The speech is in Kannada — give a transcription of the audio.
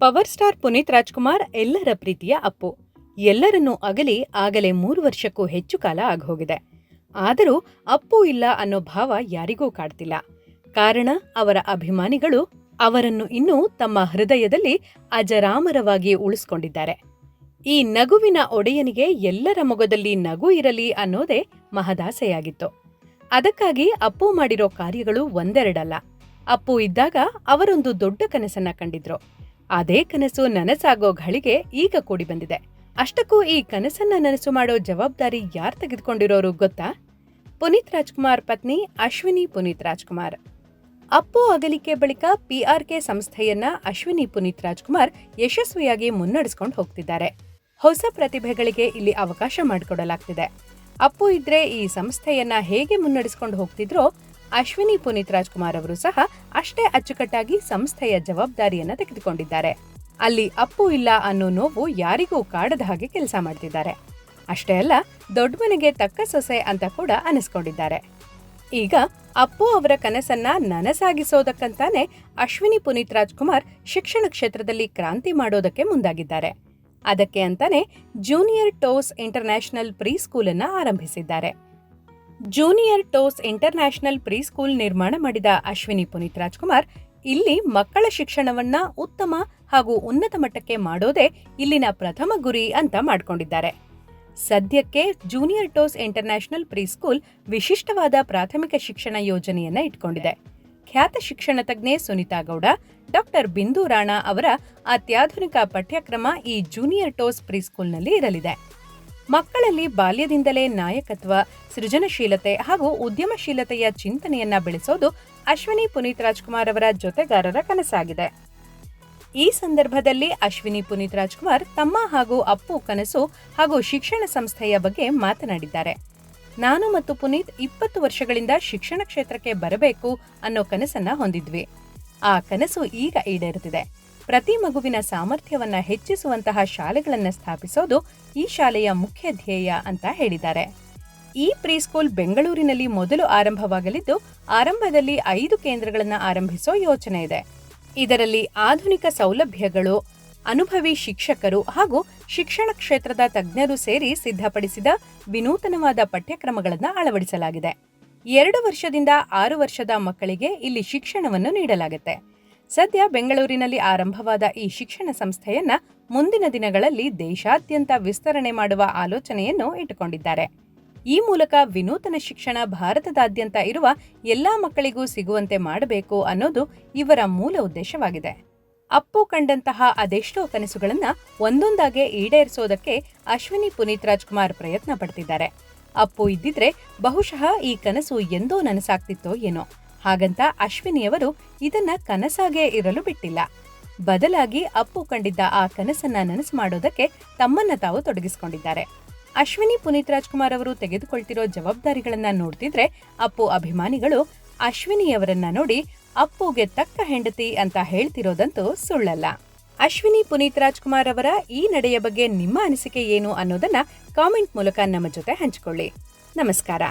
ಪವರ್ ಸ್ಟಾರ್ ಪುನೀತ್ ರಾಜ್ಕುಮಾರ್ ಎಲ್ಲರ ಪ್ರೀತಿಯ ಅಪ್ಪು. ಎಲ್ಲರನ್ನೂ ಅಗಲಿ ಆಗಲೇ ಮೂರು ವರ್ಷಕ್ಕೂ ಹೆಚ್ಚು ಕಾಲ ಆಗೋಗಿದೆ. ಆದರೂ ಅಪ್ಪು ಇಲ್ಲ ಅನ್ನೋ ಭಾವ ಯಾರಿಗೂ ಕಾಡ್ತಿಲ್ಲ. ಕಾರಣ ಅವರ ಅಭಿಮಾನಿಗಳು ಅವರನ್ನು ಇನ್ನೂ ತಮ್ಮ ಹೃದಯದಲ್ಲಿ ಅಜರಾಮರವಾಗಿ ಉಳಿಸ್ಕೊಂಡಿದ್ದಾರೆ. ಈ ನಗುವಿನ ಒಡೆಯನಿಗೆ ಎಲ್ಲರ ಮೊಗದಲ್ಲಿ ನಗು ಇರಲಿ ಅನ್ನೋದೇ ಮಹದಾಸೆಯಾಗಿತ್ತು. ಅದಕ್ಕಾಗಿ ಅಪ್ಪು ಮಾಡಿರೋ ಕಾರ್ಯಗಳು ಒಂದೆರಡಲ್ಲ. ಅಪ್ಪು ಇದ್ದಾಗ ಅವರೊಂದು ದೊಡ್ಡ ಕನಸನ್ನ ಕಂಡಿದ್ರು. ಅದೇ ಕನಸು ನನಸಾಗೋ ಘಳಿಗೆ ಈಗ ಕೂಡಿ ಬಂದಿದೆ. ಅಷ್ಟಕ್ಕೂ ಈ ಕನಸನ್ನ ನನಸು ಮಾಡೋ ಜವಾಬ್ದಾರಿ ಯಾರು ತೆಗೆದುಕೊಂಡಿರೋರು ಗೊತ್ತಾ? ಪುನೀತ್ ರಾಜ್ಕುಮಾರ್ ಪತ್ನಿ ಅಶ್ವಿನಿ ಪುನೀತ್ ರಾಜ್ಕುಮಾರ್. ಅಪ್ಪು ಅಗಲಿಕೆ ಬಳಿಕ ಪಿಆರ್ಕೆ ಸಂಸ್ಥೆಯನ್ನ ಅಶ್ವಿನಿ ಪುನೀತ್ ರಾಜ್ಕುಮಾರ್ ಯಶಸ್ವಿಯಾಗಿ ಮುನ್ನಡೆಸ್ಕೊಂಡು ಹೋಗ್ತಿದ್ದಾರೆ. ಹೊಸ ಪ್ರತಿಭೆಗಳಿಗೆ ಇಲ್ಲಿ ಅವಕಾಶ ಮಾಡಿಕೊಡಲಾಗ್ತಿದೆ. ಅಪ್ಪು ಇದ್ರೆ ಈ ಸಂಸ್ಥೆಯನ್ನ ಹೇಗೆ ಮುನ್ನಡೆಸ್ಕೊಂಡು ಹೋಗ್ತಿದ್ರೋ ಅಶ್ವಿನಿ ಪುನೀತ್ ರಾಜ್ಕುಮಾರ್ ಅವರು ಸಹ ಅಷ್ಟೇ ಅಚ್ಚುಕಟ್ಟಾಗಿ ಸಂಸ್ಥೆಯ ಜವಾಬ್ದಾರಿಯನ್ನು ತೆಗೆದುಕೊಂಡಿದ್ದಾರೆ. ಅಲ್ಲಿ ಅಪ್ಪು ಇಲ್ಲ ಅನ್ನೋ ನೋವು ಯಾರಿಗೂ ಕಾಡದ ಹಾಗೆ ಕೆಲಸ ಮಾಡ್ತಿದ್ದಾರೆ. ಅಷ್ಟೇ ಅಲ್ಲ ದೊಡ್ಡ ಮನೆಗೆ ತಕ್ಕ ಸೊಸೆ ಅಂತ ಕೂಡ ಅನಿಸ್ಕೊಂಡಿದ್ದಾರೆ. ಈಗ ಅಪ್ಪು ಅವರ ಕನಸನ್ನ ನನಸಾಗಿಸೋದಕ್ಕಂತಾನೆ ಅಶ್ವಿನಿ ಪುನೀತ್ ರಾಜ್ಕುಮಾರ್ ಶಿಕ್ಷಣ ಕ್ಷೇತ್ರದಲ್ಲಿ ಕ್ರಾಂತಿ ಮಾಡೋದಕ್ಕೆ ಮುಂದಾಗಿದ್ದಾರೆ. ಅದಕ್ಕೆ ಅಂತಾನೆ ಜೂನಿಯರ್ ಟೋಸ್ ಇಂಟರ್ನ್ಯಾಷನಲ್ ಪ್ರೀ ಸ್ಕೂಲನ್ನು ಆರಂಭಿಸಿದ್ದಾರೆ. Junior Toes international pre school ನಿರ್ಮಾಣ ಮಾಡಿದ ಅಶ್ವಿನಿ ಪುನೀತ್ ರಾಜ್ಕುಮಾರ್, ಇಲ್ಲಿ ಮಕ್ಕಳ ಶಿಕ್ಷಣವನ್ನ ಉತ್ತಮ ಹಾಗೂ ಉನ್ನತ ಮಟ್ಟಕ್ಕೆ ಮಾಡೋದೇ ಇಲ್ಲಿನ ಪ್ರಥಮ ಗುರಿ ಅಂತ ಮಾಡಿಕೊಂಡಿದ್ದಾರೆ. ಸದ್ಯಕ್ಕೆ junior Toes international pre school ವಿಶಿಷ್ಟವಾದ ಪ್ರಾಥಮಿಕ ಶಿಕ್ಷಣ ಯೋಜನೆಯನ್ನ ಇಟ್ಕೊಂಡಿದೆ. ಖ್ಯಾತ ಶಿಕ್ಷಣ ತಜ್ಞೆ ಸುನಿತಾ ಗೌಡ, ಡಾಕ್ಟರ್ ಬಿಂದು ರಾಣಾ ಅವರ ಅತ್ಯಾಧುನಿಕ ಪಠ್ಯಕ್ರಮ ಈ ಜೂನಿಯರ್ ಟೋಸ್ ಪ್ರೀ ಸ್ಕೂಲ್ನಲ್ಲಿ ಇರಲಿದೆ. ಮಕ್ಕಳಲ್ಲಿ ಬಾಲ್ಯದಿಂದಲೇ ನಾಯಕತ್ವ, ಸೃಜನಶೀಲತೆ ಹಾಗೂ ಉದ್ಯಮಶೀಲತೆಯ ಚಿಂತನೆಯನ್ನ ಬೆಳೆಸೋದು ಅಶ್ವಿನಿ ಪುನೀತ್ ರಾಜ್ಕುಮಾರ್ ಅವರ ಜೊತೆಗಾರರ ಕನಸಾಗಿದೆ. ಈ ಸಂದರ್ಭದಲ್ಲಿ ಅಶ್ವಿನಿ ಪುನೀತ್ ರಾಜ್ಕುಮಾರ್ ತಮ್ಮ ಹಾಗೂ ಅಪ್ಪು ಕನಸು ಹಾಗೂ ಶಿಕ್ಷಣ ಸಂಸ್ಥೆಯ ಬಗ್ಗೆ ಮಾತನಾಡಿದ್ದಾರೆ. ನಾನು ಮತ್ತು ಪುನೀತ್ ಇಪ್ಪತ್ತು ವರ್ಷಗಳಿಂದ ಶಿಕ್ಷಣ ಕ್ಷೇತ್ರಕ್ಕೆ ಬರಬೇಕು ಅನ್ನೋ ಕನಸನ್ನ ಹೊಂದಿದ್ವಿ. ಆ ಕನಸು ಈಗ ಈಡೇರುತ್ತಿದೆ ಪ್ರತಿ ಮಗುವಿನ ಸಾಮರ್ಥ್ಯವನ್ನ ಹೆಚ್ಚಿಸುವಂತಹ ಶಾಲೆಗಳನ್ನು ಸ್ಥಾಪಿಸೋದು ಈ ಶಾಲೆಯ ಮುಖ್ಯ ಧ್ಯೇಯ ಅಂತ ಹೇಳಿದ್ದಾರೆ. ಈ ಪ್ರೀಸ್ಕೂಲ್ ಬೆಂಗಳೂರಿನಲ್ಲಿ ಮೊದಲು ಆರಂಭವಾಗಲಿದ್ದು, ಆರಂಭದಲ್ಲಿ ಐದು ಕೇಂದ್ರಗಳನ್ನು ಆರಂಭಿಸೋ ಯೋಚನೆ ಇದೆ. ಇದರಲ್ಲಿ ಆಧುನಿಕ ಸೌಲಭ್ಯಗಳು, ಅನುಭವಿ ಶಿಕ್ಷಕರು ಹಾಗೂ ಶಿಕ್ಷಣ ಕ್ಷೇತ್ರದ ತಜ್ಞರು ಸೇರಿ ಸಿದ್ಧಪಡಿಸಿದ ವಿನೂತನವಾದ ಪಠ್ಯಕ್ರಮಗಳನ್ನು ಅಳವಡಿಸಲಾಗಿದೆ. ಎರಡು ವರ್ಷದಿಂದ ಆರು ವರ್ಷದ ಮಕ್ಕಳಿಗೆ ಇಲ್ಲಿ ಶಿಕ್ಷಣವನ್ನು ನೀಡಲಾಗುತ್ತೆ. ಸದ್ಯ ಬೆಂಗಳೂರಿನಲ್ಲಿ ಆರಂಭವಾದ ಈ ಶಿಕ್ಷಣ ಸಂಸ್ಥೆಯನ್ನ ಮುಂದಿನ ದಿನಗಳಲ್ಲಿ ದೇಶಾದ್ಯಂತ ವಿಸ್ತರಣೆ ಮಾಡುವ ಆಲೋಚನೆಯನ್ನು ಇಟ್ಟುಕೊಂಡಿದ್ದಾರೆ. ಈ ಮೂಲಕ ವಿನೂತನ ಶಿಕ್ಷಣ ಭಾರತದಾದ್ಯಂತ ಇರುವ ಎಲ್ಲಾ ಮಕ್ಕಳಿಗೂ ಸಿಗುವಂತೆ ಮಾಡಬೇಕು ಅನ್ನೋದು ಇವರ ಮೂಲ ಉದ್ದೇಶವಾಗಿದೆ. ಅಪ್ಪು ಕಂಡಂತಹ ಅದೆಷ್ಟೋ ಕನಸುಗಳನ್ನ ಒಂದೊಂದಾಗೆ ಈಡೇರಿಸೋದಕ್ಕೆ ಅಶ್ವಿನಿ ಪುನೀತ್ ರಾಜ್ಕುಮಾರ್ ಪ್ರಯತ್ನ ಪಡ್ತಿದ್ದಾರೆ. ಅಪ್ಪು ಇದ್ದಿದ್ರೆ ಬಹುಶಃ ಈ ಕನಸು ಎಂದೋ ನನಸಾಗ್ತಿತ್ತೋ ಏನೋ. ಹಾಗಂತ ಅಶ್ವಿನಿಯವರು ಇದನ್ನ ಕನಸಾಗೇ ಇರಲು ಬಿಟ್ಟಿಲ್ಲ. ಬದಲಾಗಿ ಅಪ್ಪು ಕಂಡಿದ್ದ ಆ ಕನಸನ್ನ ನನಸು ಮಾಡೋದಕ್ಕೆ ತಮ್ಮನ್ನ ತಾವು ತೊಡಗಿಸಿಕೊಂಡಿದ್ದಾರೆ. ಅಶ್ವಿನಿ ಪುನೀತ್ ರಾಜ್ಕುಮಾರ್ ಅವರು ತೆಗೆದುಕೊಳ್ತಿರೋ ಜವಾಬ್ದಾರಿಗಳನ್ನ ನೋಡ್ತಿದ್ರೆ ಅಪ್ಪು ಅಭಿಮಾನಿಗಳು ಅಶ್ವಿನಿಯವರನ್ನ ನೋಡಿ ಅಪ್ಪುಗೆ ತಕ್ಕ ಹೆಂಡತಿ ಅಂತ ಹೇಳ್ತಿರೋದಂತೂ ಸುಳ್ಳಲ್ಲ. ಅಶ್ವಿನಿ ಪುನೀತ್ ರಾಜ್ಕುಮಾರ್ ಅವರ ಈ ನಡೆಯ ಬಗ್ಗೆ ನಿಮ್ಮ ಅನಿಸಿಕೆ ಏನು ಅನ್ನೋದನ್ನ ಕಾಮೆಂಟ್ ಮೂಲಕ ನಮ್ಮ ಜೊತೆ ಹಂಚಿಕೊಳ್ಳಿ. ನಮಸ್ಕಾರ.